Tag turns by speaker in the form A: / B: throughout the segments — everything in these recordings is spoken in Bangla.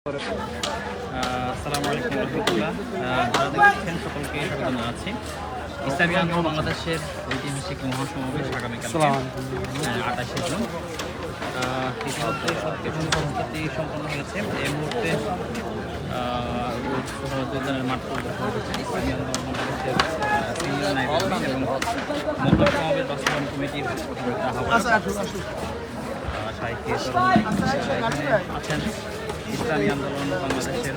A: আসসালামু আলাইকুম রহমতুল্লাহ। দেখছেন সকলকে স্বাগত জানাচ্ছি। ইসলামী আন্দোলন বাংলাদেশের ঐতিহাসিক মহাসমাবেশ আগামীকাল আঠাশে জুন। ইতিমধ্যে সব কিছু প্রস্তুতি সম্পন্ন হয়েছে। এই মুহূর্তে উদ্বোধনের মাঠ ইসলামী আন্দোলন বাংলাদেশের সিনিয়র নায়ক এবং বাস্তবায়ন কমিটির আহ্বায়ক। সাহিত্য আছেন। ইসলামী আন্দোলন বাংলাদেশের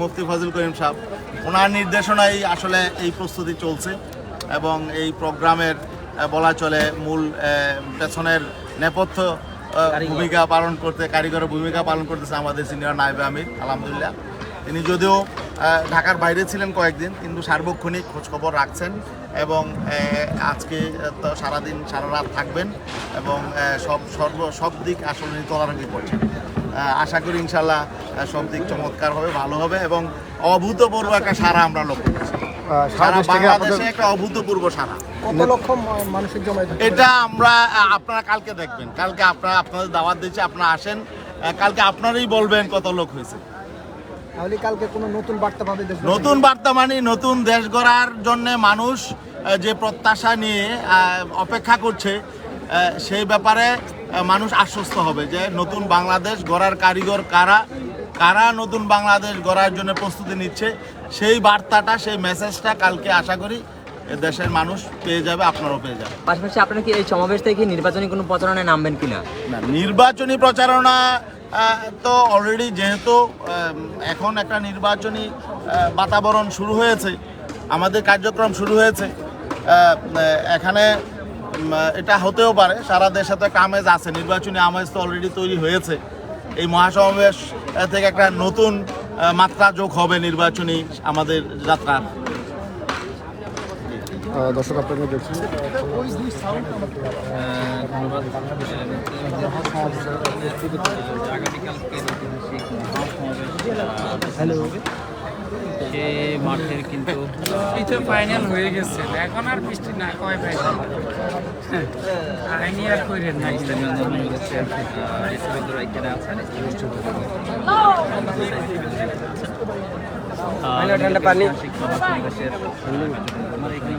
B: মুফতি ফজল করিম সাহেব ওনার নির্দেশনায় আসলে এই প্রস্তুতি চলছে এবং এই প্রোগ্রামের বলা চলে মূল পেছনের নেপথ্য ভূমিকা পালন করতে কারিগরের ভূমিকা পালন করতেছে আমাদের সিনিয়র নায়েব আমির আলহামদুলিল্লাহ। তিনি যদিও ঢাকার বাইরে ছিলেন কয়েকদিন কিন্তু সার্বক্ষণিক খোঁজখবর রাখছেন এবং আজকে তো সারাদিন সারা রাত থাকবেন এবং সব সর্ব সব দিক আসলে তদারকি করছেন। আশা করি ইনশাল্লাহ সব দিক চমৎকার হবে ভালো হবে এবং অভূতপূর্ব একটা সারা আমরা লক্ষ্য করছি। সারা বাংলাদেশে একটা অভূতপূর্ব সারা।
C: কত লক্ষ মানুষের জমায়েত
B: এটা আমরা আপনারা কালকে দেখবেন। কালকে আপনারা আপনাদের দাওয়াত দিচ্ছি আপনারা আসেন। কালকে আপনারাই বলবেন কত লোক হয়েছে।
C: তাহলে কালকে কোনো নতুন বার্তা পাবে
B: নতুন বার্তা মানে নতুন দেশ গড়ার জন্য মানুষ যে প্রত্যাশা নিয়ে অপেক্ষা করছে সেই ব্যাপারে মানুষ আশ্বস্ত হবে যে নতুন বাংলাদেশ গড়ার কারিগর কারা কারা নতুন বাংলাদেশ গড়ার জন্য প্রস্তুতি নিচ্ছে সেই বার্তাটা সেই মেসেজটা কালকে আশা করি দেশের মানুষ পেয়ে যাবে আপনারাও পেয়ে যাবে
D: পাশাপাশি আপনারা কি এই সমাবেশ থেকে নির্বাচনী কোনো প্রচারণায় নামবেন কিনা?
B: না নির্বাচনী প্রচারণা তো অলরেডি যেহেতু এখন একটা নির্বাচনী বাতাবরণ শুরু হয়েছে আমাদের কার্যক্রম শুরু হয়েছে এখানে এটা হতেও পারে। সারা দেশে তো একটা আমেজ আছে নির্বাচনী আমেজ তো অলরেডি তৈরি হয়েছে। এই মহাসমাবেশ থেকে একটা নতুন মাত্রা যোগ হবে নির্বাচনী আমাদের যাত্রার।
C: দর্শক আপনারা দেখছেন?
A: মহাসমাবেশ সে মাঠের কিন্তু
E: তো ফাইনাল হয়ে গেছে। এখন আর বৃষ্টি না কয় ফাইনাল আইনি আর করে না
A: ইসলামী আন্দোলন হচ্ছে ইসলামীদের ঐক্যের আছেন
D: ঠান্ডা পানি
A: আমার এখানে